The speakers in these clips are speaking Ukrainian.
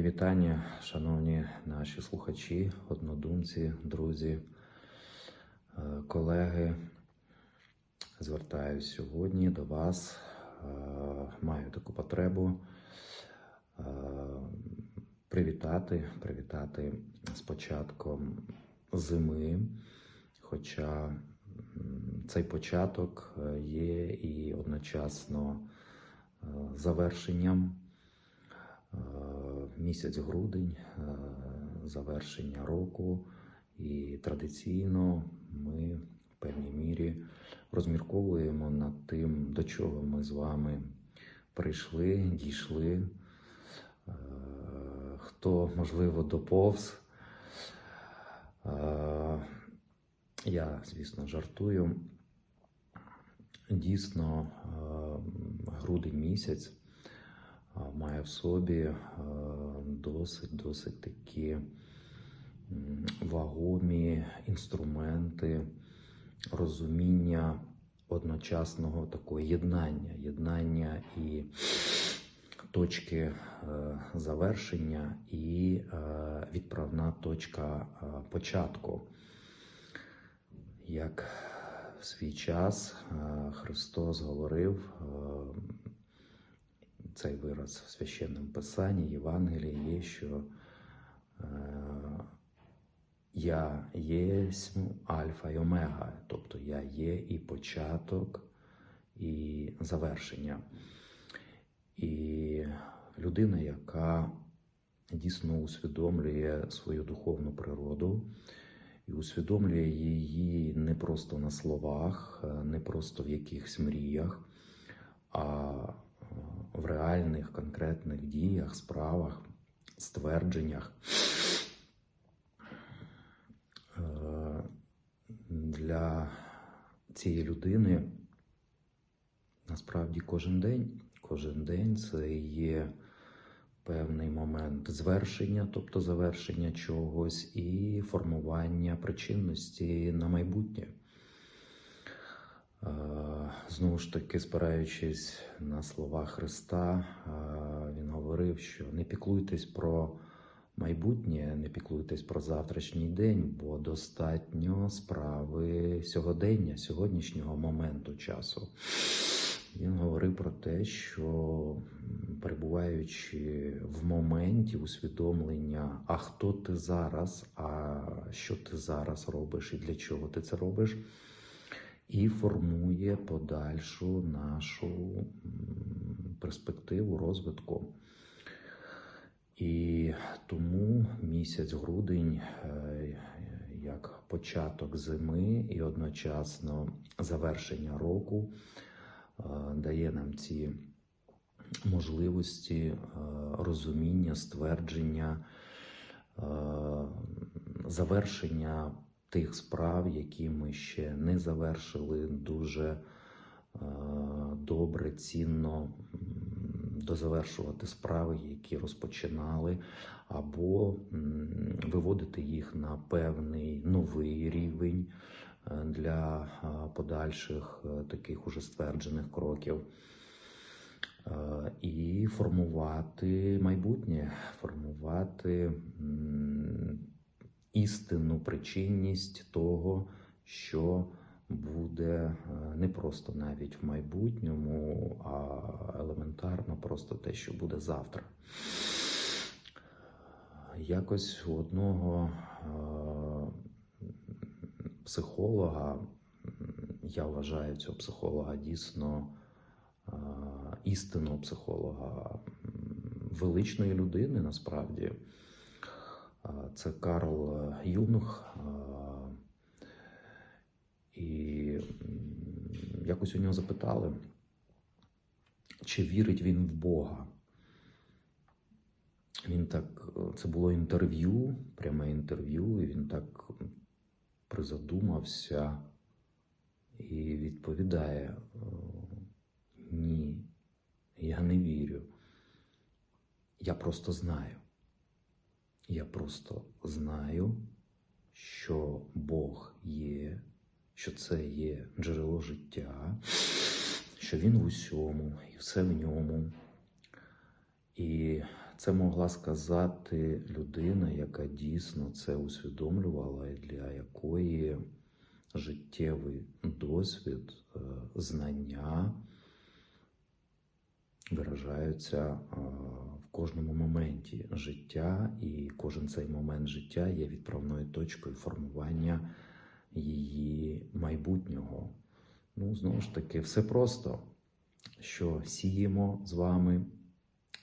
Мої вітання, шановні наші слухачі, однодумці, друзі, е, колеги. Звертаюсь сьогодні до вас. Е, Маю таку потребу е, привітати, привітати з початком зими. Хоча цей початок є і одночасно завершенням місяць грудень, е, завершення року, і традиційно ми в певній мірі розмірковуємо над тим, до чого ми з вами прийшли, дійшли. Е, Хто, можливо, доповз. Е, Я, звісно, жартую. Дійсно, грудень місяць має в собі е, досить досить такі вагомі інструменти розуміння одночасного такого єднання, єднання і точки е, завершення, і е, відправна точка е, початку. Як в свій час е, Христос говорив, е, цей вираз в священному писанні, Євангелії є, що е, я єсмь Альфа і Омега, тобто я є і початок, і завершення. І людина, яка дійсно усвідомлює свою духовну природу і усвідомлює її не просто на словах, е, не просто в якихось мріях, а в реальних конкретних діях, справах, ствердженнях. Е, Для цієї людини насправді кожен день, кожен день це є певний момент звершення, тобто завершення чогось, і формування причинності на майбутнє. Знову ж таки, спираючись на слова Христа, він говорив, що не піклуйтесь про майбутнє, не піклуйтесь про завтрашній день, бо достатньо справи сьогодення, сьогоднішнього моменту часу. Він говорив про те, що перебуваючи в моменті усвідомлення, а хто ти зараз, а що ти зараз робиш? І для чого ти це робиш, і формує подальшу нашу перспективу розвитку. І тому місяць грудень, е, як початок зими і одночасно завершення року, е, дає нам ці можливості е, розуміння, ствердження, завершення тих справ, які ми ще не завершили, дуже е, добре, цінно дозавершувати справи, які розпочинали, або виводити їх на певний новий рівень е, для е, подальших таких уже стверджених кроків. І формувати майбутнє, формувати істинну причинність того, що буде е, не просто навіть в майбутньому, а елементарно просто те, що буде завтра. Якось у одного е, психолога, я вважаю цього психолога дійсно е, істинного психолога, величної людини насправді. Е, Це Карл Юнг. е, І якось у нього запитали, чи вірить він в Бога. Він так, е, це було інтерв'ю, пряме інтерв'ю, і він так призадумався і відповідає: е, Ні, я не вірю. Я просто знаю. Я просто знаю, що Бог є, що це є джерело життя, що Він в усьому і все в ньому. І Це могла сказати людина, яка дійсно це усвідомлювала, і для якої життєвий досвід, е, знання виражаються е, кожному моменті життя, і кожен цей момент життя є відправною точкою формування її майбутнього. Ну, знову ж таки, все просто, що сіємо з вами,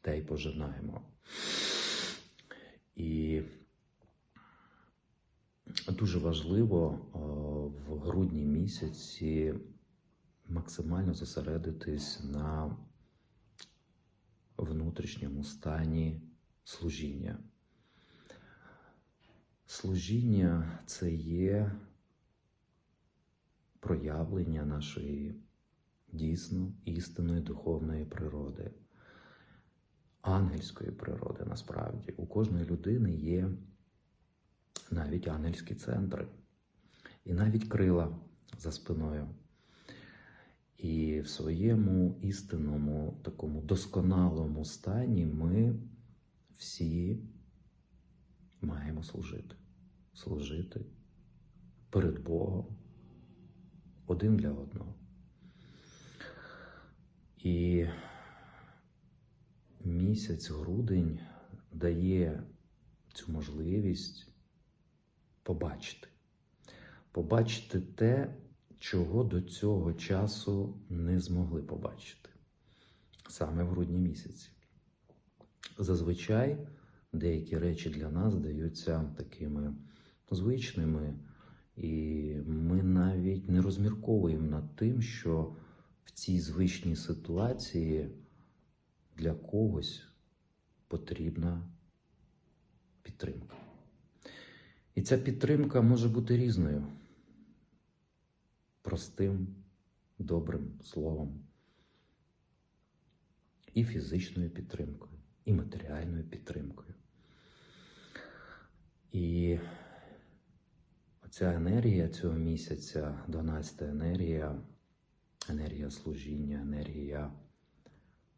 те й пожинаємо. І дуже важливо е, в грудні місяці максимально зосередитись на внутрішньому стані служіння. Служіння це є проявлення нашої дійсно істинної духовної природи, ангельської природи насправді. У кожної людини є навіть ангельські центри, і навіть крила за спиною. І в своєму істинному, такому досконалому стані ми всі маємо служити. Служити перед Богом один для одного. І місяць грудень дає цю можливість побачити. Побачити те, чого до цього часу не змогли побачити саме в грудні місяці. Зазвичай деякі речі для нас здаються такими звичними, і ми навіть не розмірковуємо над тим, що в цій звичній ситуації для когось потрібна підтримка. І ця підтримка може бути різною простим, добрим словом, і фізичною підтримкою, і матеріальною підтримкою. І оця енергія цього місяця, 12 енергія, енергія служіння, енергія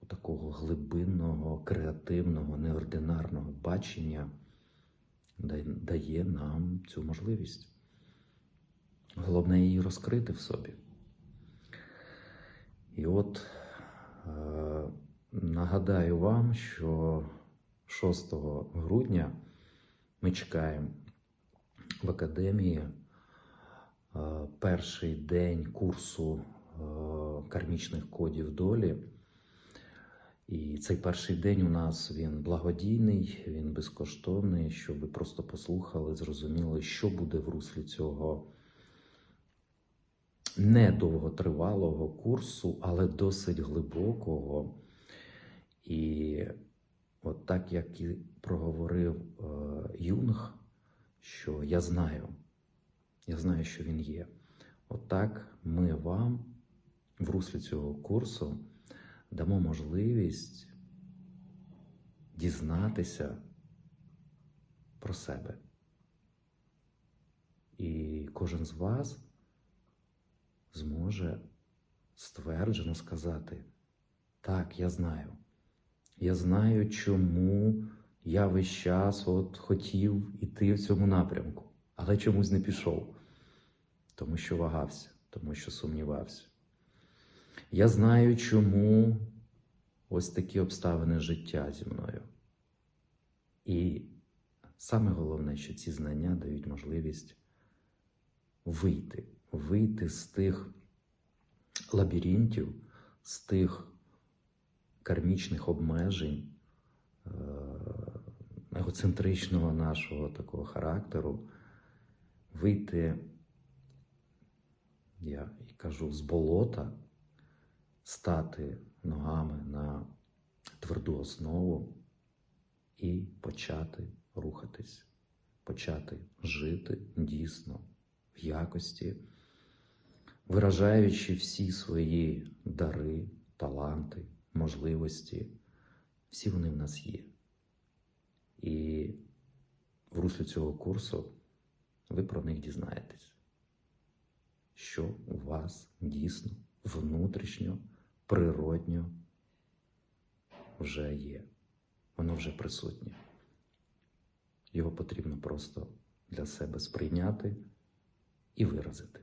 такого глибинного, креативного, неординарного бачення дає нам цю можливість. Головне її розкрити в собі. І от е, нагадаю вам, що 6 грудня ми чекаємо в академії е, перший день курсу е, кармічних кодів долі. І цей перший день у нас він благодійний, він безкоштовний, щоб ви просто послухали, зрозуміли, що буде в руслі цього недовготривалого курсу, але досить глибокого. І от так як і проговорив е, Юнг, що я знаю, я знаю, що він є. Отак от ми вам в руслі цього курсу дамо можливість дізнатися про себе. І кожен з вас зможе стверджено сказати, так, я знаю. Я знаю, чому я весь час от хотів іти в цьому напрямку, але чомусь не пішов, тому що вагався, тому що сумнівався. Я знаю, чому ось такі обставини життя зі мною. І саме головне, що ці знання дають можливість вийти, вийти з тих лабіринтів, з тих кармічних обмежень, е, егоцентричного нашого такого характеру, вийти, я кажу, з болота стати ногами на тверду основу і почати рухатись, почати жити дійсно в якості, виражаючи всі свої дари, таланти, можливості, всі вони в нас є. І в руслі цього курсу ви про них дізнаєтесь, що у вас дійсно внутрішньо природньо вже є. воно вже присутнє. Його потрібно просто для себе сприйняти і виразити.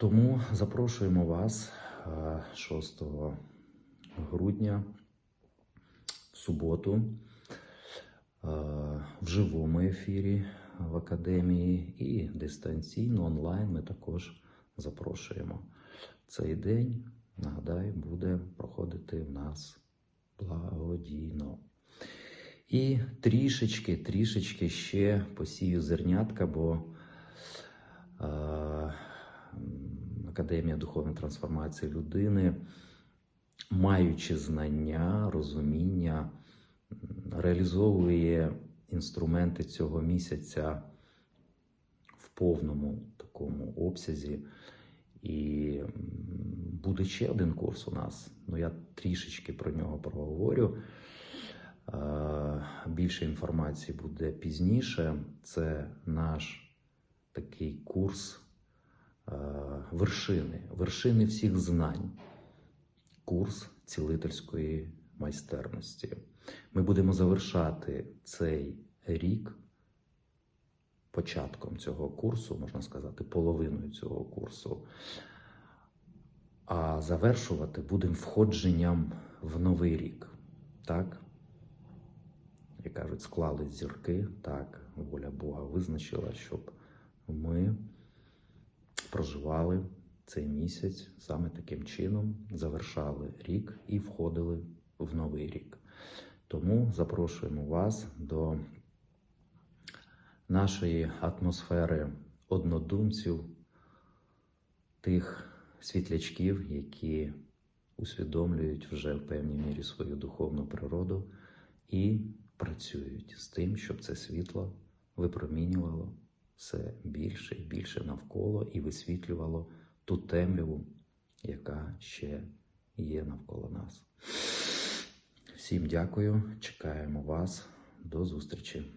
Тому запрошуємо вас е, 6 грудня в суботу е, в живому ефірі в академії і дистанційно онлайн ми також запрошуємо. Цей день, нагадаю, буде проходити в нас благодійно. І трішечки, трішечки ще посію зернятка, бо е, Академія духовної трансформації людини, маючи знання, розуміння, реалізовує інструменти цього місяця в повному такому обсязі. І буде ще один курс у нас. Ну я трішечки про нього проговорю. Більше інформації буде пізніше. Це наш такий курс вершини, вершини всіх знань, курс цілительської майстерності. Ми будемо завершати цей рік початком цього курсу, можна сказати, половиною цього курсу. А завершувати будемо входженням в новий рік. Так? Як кажуть, склались зірки, так, воля Бога визначила, щоб ми проживали цей місяць саме таким чином, завершали рік і входили в новий рік. Тому запрошуємо вас до нашої атмосфери однодумців, тих світлячків, які усвідомлюють вже в певній мірі свою духовну природу і працюють з тим, щоб це світло випромінювало все більше і більше навколо і висвітлювало ту темряву, яка ще є навколо нас. Всім дякую, чекаємо вас. До зустрічі.